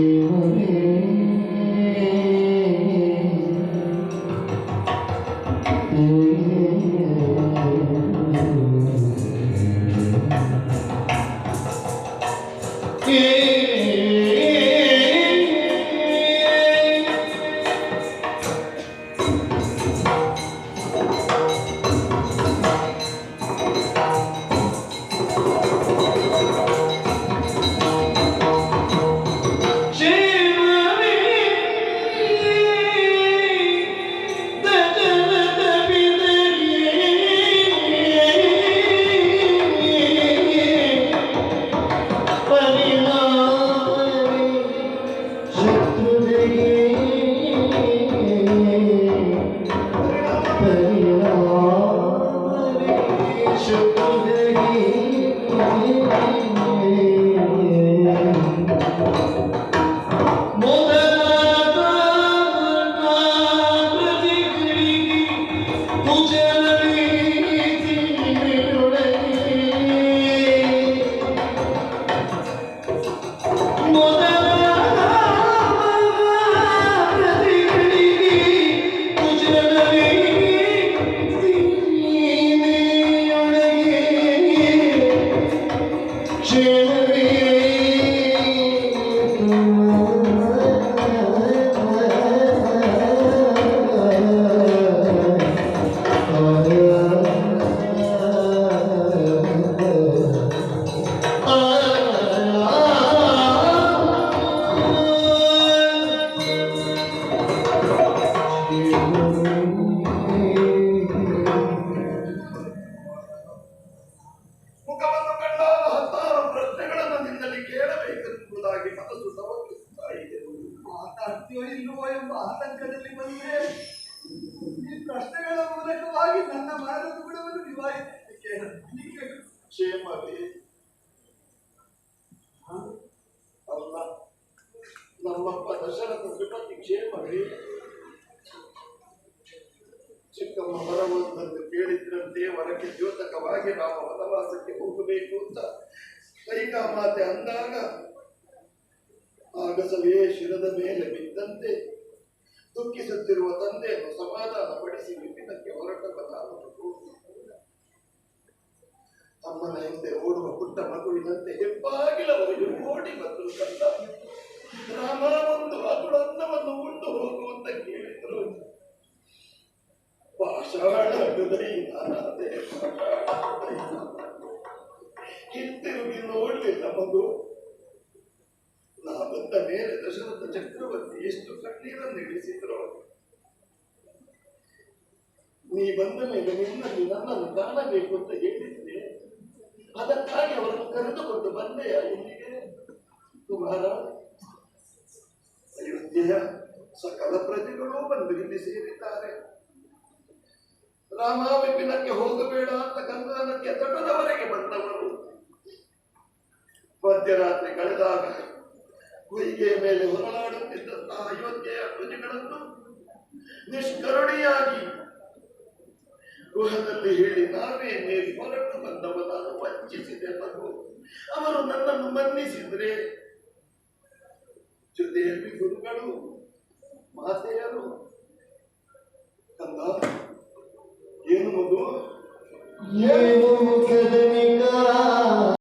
Amén. Yeah. ಇಲ್ಲವೋ ಎಂಬ ಆತಂಕದಲ್ಲಿ ಬಂದರೆ ಈ ಪ್ರಶ್ನೆಗಳ ಮೂಲಕವಾಗಿ ನನ್ನ ಮನದ ಗುಣವನ್ನು ನಿವಾರಿಸಲಿಕ್ಕೆ ಕ್ಷೇಮವೇ? ಅಲ್ಲ ನಮ್ಮಪ್ಪ ದಶರಥ ತ್ರಿಪತಿ ಕ್ಷೇಮವೇ? ಚಿಕ್ಕಮ್ಮ ಬರವಂತಂದು ಕೇಳಿದ್ರಂತೆ ವರಕ್ಕೆ ದ್ಯೋತಕವಾಗಿ ನಾವು ವನವಾಸಕ್ಕೆ ಹೋಗಬೇಕು ಅಂತ. ಕೈಕಾ ಮಾತೆ ಅಂದಾಗ ಆಗಸವೇ ಶಿರದ ಮೇಲೆ ಬಿದ್ದಂತೆ ದುಃಖಿಸುತ್ತಿರುವ ತಂದೆಯನ್ನು ಸಮಾಧಾನ ಪಡಿಸಿ ವಿಭಿನ್ನಕ್ಕೆ ಹೊರಟ ಅಮ್ಮನ ಹಿಂದೆ ಓಡುವ ಪುಟ್ಟ ಮಗುವಿನಂತೆ ಹೆಬ್ಬಾಗಿಲವರೆಗೆ ಓಡಿ ಬಂದರು ಕಂದ ರಾಮ, ಒಂದು ಅಗುಳನ್ನವನ್ನು ಉಂಡು ಹೋಗುವಂತ ಕೇಳಿದರು. ಹಿಂತಿರುಗಿ ನೋಡಲಿಲ್ಲ ಮಗು ಬಂದ ಮೇಲೆ ದಶರಥ ಚಕ್ರವರ್ತಿ ಎಷ್ಟು ಕಣ್ಣೀರನ್ನು ಇಳಿಸಿದ್ರು ನೀ ಬಂದ ಮೇಲೆ ನಿನ್ನಲ್ಲಿ ನನ್ನನ್ನು ಕಾಣಬೇಕು ಅಂತ ಹೇಳಿದ್ರೆ, ಅದಕ್ಕಾಗಿ ಅವರನ್ನು ಕರೆದುಕೊಂಡು ಬಂದೆಯ ಇಲ್ಲಿಗೆ ಕುಮಾರ, ಅಯೋಧ್ಯೆಯ ಸಕಲ ಪ್ರಜೆಗಳು ಬಂದು ಇಲ್ಲಿ ಸೇರಿದ್ದಾರೆ. ರಾಮಾವಿಪಿನಕ್ಕೆ ಹೋಗಬೇಡ ಅಂತ ಕಂಗಾನಕ್ಕೆ ತಟದವರೆಗೆ ಬಂದವರು. ಮಧ್ಯರಾತ್ರಿ ಕಳೆದಾಗ ಹೊಯ್ಗೆಯ ಮೇಲೆ ಹೊರಳಾಡುತ್ತಿದ್ದಂತಹ ಅಯೋಧ್ಯೆಯ ಪ್ರಜೆಗಳನ್ನು ನಿಷ್ಕರುಣಿಯಾಗಿ ಗೃಹದಲ್ಲಿ ಹೇಳಿ ನಾವೇ ಹೊರಟು ಬಂದವ ನಾನು ವಂಚಿಸಿದೆ ಮಗು ಅವರು ನನ್ನನ್ನು ಮನ್ನಿಸಿದ್ರೆ ಜೊತೆಯಲ್ಲಿ ಗುರುಗಳು, ಮಾತೆಯರು ಕಂದ ಏನು ಮಗು? ಏನು